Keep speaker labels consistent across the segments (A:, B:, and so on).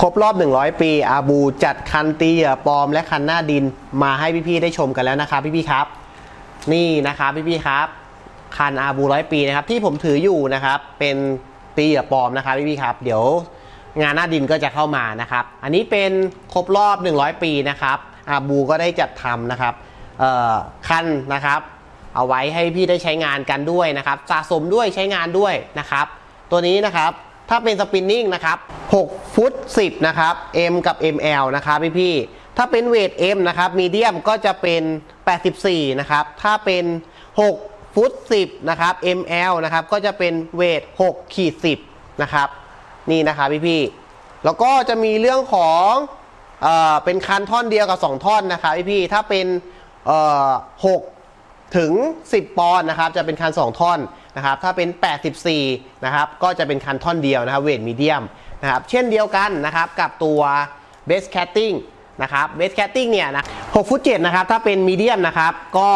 A: ครบรอบ 100 ปีอาบูจัดคันตีเหยื่อปลอมและคันหน้าดินมาให้พี่ๆได้ชมกันแล้วนะครับพี่ๆครับ นี่นะครับพี่ๆครับ คันอาบูร้อยปีนะครับที่ผมถืออยู่นะครับ เป็นตีเหยื่อปลอมนะครับพี่ๆครับ เดี๋ยวงานหน้าดินก็จะเข้ามานะครับ อันนี้เป็นครบรอบ 100 ปีนะครับอาบูก็ได้จัดทำนะครับเอ่อคันนะครับ เอาไว้ให้พี่ได้ใช้งานกันด้วยนะครับ สะสมด้วยใช้งานด้วยนะครับ ตัวนี้นะครับ ถ้าเป็นสปินนิ่งนะครับ 6 ฟุต 10 นะครับ M กับ ML นะครับพี่พี่ ถ้าเป็นเวท M นะครับมีเดียมก็จะเป็น 84 นะครับ ถ้าเป็น 6 ฟุต 10 นะครับ ML นะครับ ก็จะเป็นเวท 6 ขีด 10 นะครับ นี่นะครับพี่พี่ แล้วก็จะมีเรื่องของเอ่อเป็นคันท่อนเดียวกับ 2 ท่อนนะครับพี่พี่ ถ้าเป็นเอ่อ6ถึง 10 ปอนด์นะครับ จะเป็นคัน 2 ท่อน นะครับถ้าเป็น 84 นะครับก็จะเป็นคันท่อนเดียวนะครับเวทมีเดียมนะครับเช่นเดียวกันนะครับกับตัว base catting นะครับ base catting เนี่ยนะ6ฟุต7นะครับถ้าเป็นมีเดียมนะครับก็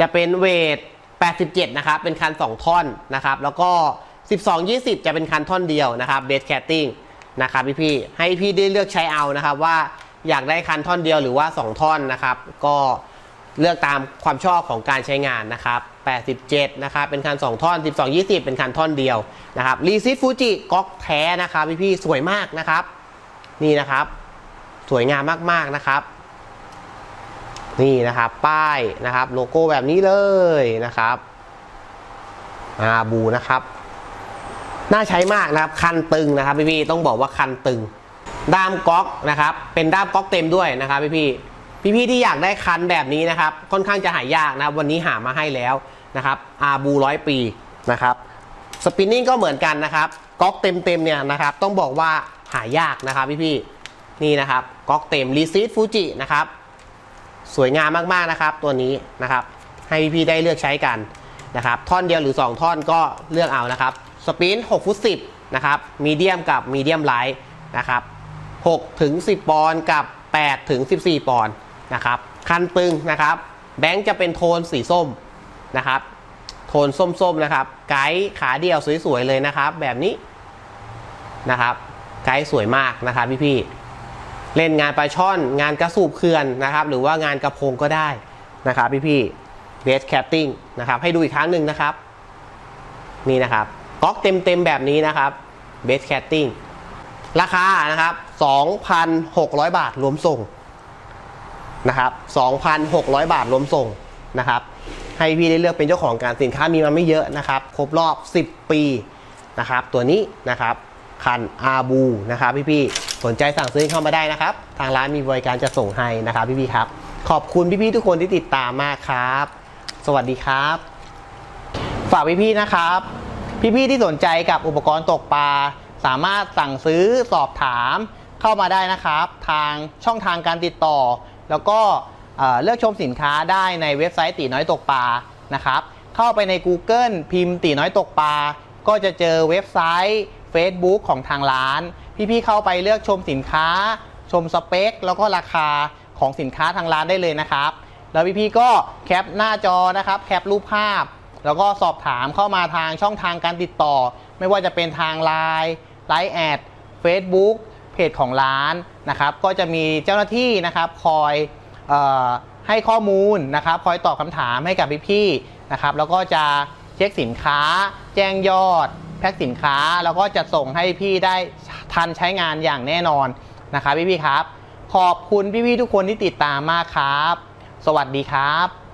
A: จะเป็นเวท 87 นะครับเป็นคัน 2 ท่อนนะครับแล้วก็ 12 20 จะเป็นคันท่อนเดียวนะครับ base catting นะครับพี่พี่ๆให้พี่ได้เลือกใช้เอานะครับว่าอยากได้คันท่อนเดียวหรือว่า 2 ท่อนนะครับ ก็เลือกตามความชอบของการใช้งานนะครับ 87 นะครับ เป็นคัน 2 ท่อน 12 20 เป็นคันท่อนเดียวนะครับรีซิฟูจิก๊อกแท้นะครับพี่พี่สวยมากนะครับ นี่นะครับ สวยงามมากๆนะครับ นี่นะครับ ป้ายนะครับ โลโก้แบบนี้เลยนะครับอาบูนะครับ น่าใช้มากนะครับ คันตึงนะครับพี่พี่ต้องบอกว่าคันตึงด้ามก๊อกนะครับ เป็นด้ามก๊อกเต็มด้วยนะครับพี่พี่ พี่ๆที่อยากได้คันแบบนี้นะครับ ค่อนข้างจะหายากนะวันนี้หามาให้แล้วนะครับอาบูร้อยปีนะครับสปินนิ่งก็เหมือนกันนะครับก๊อกเต็มเต็มๆเนี่ยนะครับ ต้องบอกว่าหายากนะครับพี่พี่ๆนี่นะครับก๊อกเต็มรีซีดฟูจินะครับ สวยงามมากๆนะครับ ตัวนี้นะครับ ให้พี่ๆได้เลือกใช้กันนะครับ ท่อนเดียวหรือ 2 ท่อนก็เลือกเอานะครับสปิน6ฟุต10นะครับมีเดียมกับมีเดียมไลท์นะครับ6ถึง10 ปอนด์กับ8ถึง14 ปอนด์ นะครับ คันตึงนะครับ แบงค์จะเป็นโทนสีส้มนะครับ โทนส้มๆนะครับ ไกด์ขาเดียวสวยๆเลยนะครับ แบบนี้นะครับ ไกด์สวยมากนะครับพี่ๆเล่นงานปลาช่อน งานกระสูบเขื่อนนะครับ หรือว่างานกระพงก็ได้นะครับพี่ๆเบสแคปติ้งนะครับ ให้ดูอีกครั้งหนึ่งนะครับ นี่นะครับก๊อกเต็มๆแบบนี้นะครับเบสแคปติ้งราคานะครับ 2,600 บาทรวมส่ง นะครับ2,600 บาทรวมส่งนะครับให้พี่ได้เลือกเป็นเจ้าของการสินค้ามีมาไม่เยอะนะครับครบรอบ 10 ปีนะครับตัวนี้นะครับคันอาบูนะครับพี่ๆสนใจสั่งซื้อเข้ามาได้นะครับ ทางร้านมีบริการจะส่งให้นะครับพี่ๆครับ ขอบคุณพี่ๆทุกคนที่ติดตามมากครับ สวัสดีครับ ฝากพี่ๆนะครับ พี่ๆที่สนใจกับอุปกรณ์ตกปลาสามารถสั่งซื้อสอบถามเข้ามาได้นะครับ ทางช่องทางการติดต่อ แล้วก็เลือกชมสินค้าได้ในเว็บไซต์ตีน้อยตกปลานะครับ เข้าไปใน Google พิมพ์ตีน้อยตกปลาก็จะเจอเว็บไซต์ Facebook ของทางร้าน พี่ๆเข้าไปเลือกชมสินค้า ชมสเปค แล้วก็ราคาของสินค้าทางร้านได้เลยนะครับ แล้วพี่ๆก็แคปหน้าจอนะครับ แคปรูปภาพ แล้วก็สอบถามเข้ามาทางช่องทางการติดต่อ ไม่ว่าจะเป็นทาง Line ไลน์แอด Facebook เพ จของร้านนะครับก็จะมีเจ้าหน้าที่นะครับคอยออให้ข้อมูลนะครับ คอยตอบคำถามให้กับพี่ๆนะครับ แล้วก็จะเช็คสินค้า แจ้งยอด แพ็คสินค้า แล้วก็จะส่งให้พี่ได้ทันใช้งานอย่างแน่นอนนะครับพี่ๆครับ ขอบคุณพี่ๆทุกคนที่ติดตามมากครับ สวัสดีครับ